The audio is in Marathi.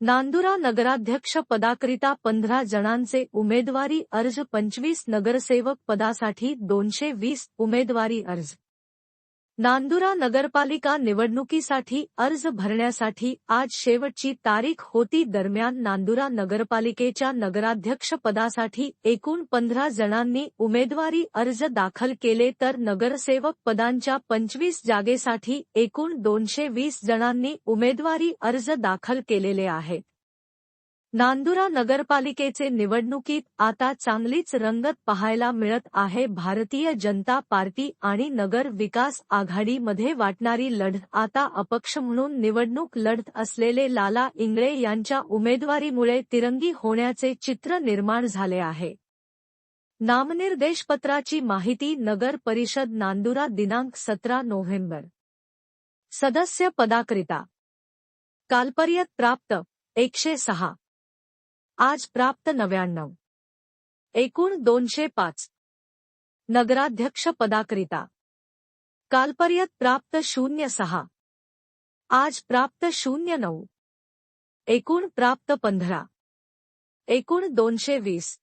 नांदुरा नगराध्यक्ष पदाकरिता पंधरा जणांचे उमेदवारी अर्ज पंचवीस नगरसेवक पदासाठी दोनशे वीस उमेदवारी अर्ज. नांदुरा नगरपालिका निवडणुकीसाठी अर्ज भरण्यासाठी आज शेवटची तारीख होती दरम्यान नांदुरा नगरपालिकेच्या नगराध्यक्ष पदासाठी एकूण पंधरा जणांनी उमेदवारी अर्ज दाखल केले तर नगरसेवक पदांच्या पंचवीस जागेसाठी एकूण दोनशे वीस जणांनी उमेदवारी अर्ज दाखल केलेले आहेत नांदुरा नगरपालिकेचे निवडणुकीत आता चांगलीच रंगत पाहायला मिळत आहे. भारतीय जनता पार्टी आणि नगर विकास आघाडीमध्ये वाटणारी लढत आता अपक्ष म्हणून निवडणूक लढत असलेले लाला इंगळे यांच्या उमेदवारीमुळे तिरंगी होण्याचे चित्र निर्माण झाले आहे. नामनिर्देशपत्राची माहिती नगर परिषद नांदुरा दिनांक सतरा नोव्हेंबर. सदस्य पदाकरिता. कालपर्यंत प्राप्त एकशे सहा. आज प्राप्त नव्याण्णव. एकूण दोनशे पाच. नगराध्यक्ष पदाकरिता. कालपर्यंत प्राप्त शून्य सहा. आज प्राप्त शून्य नऊ. एकूण प्राप्त पंधरा. एकूण दोनशे वीस.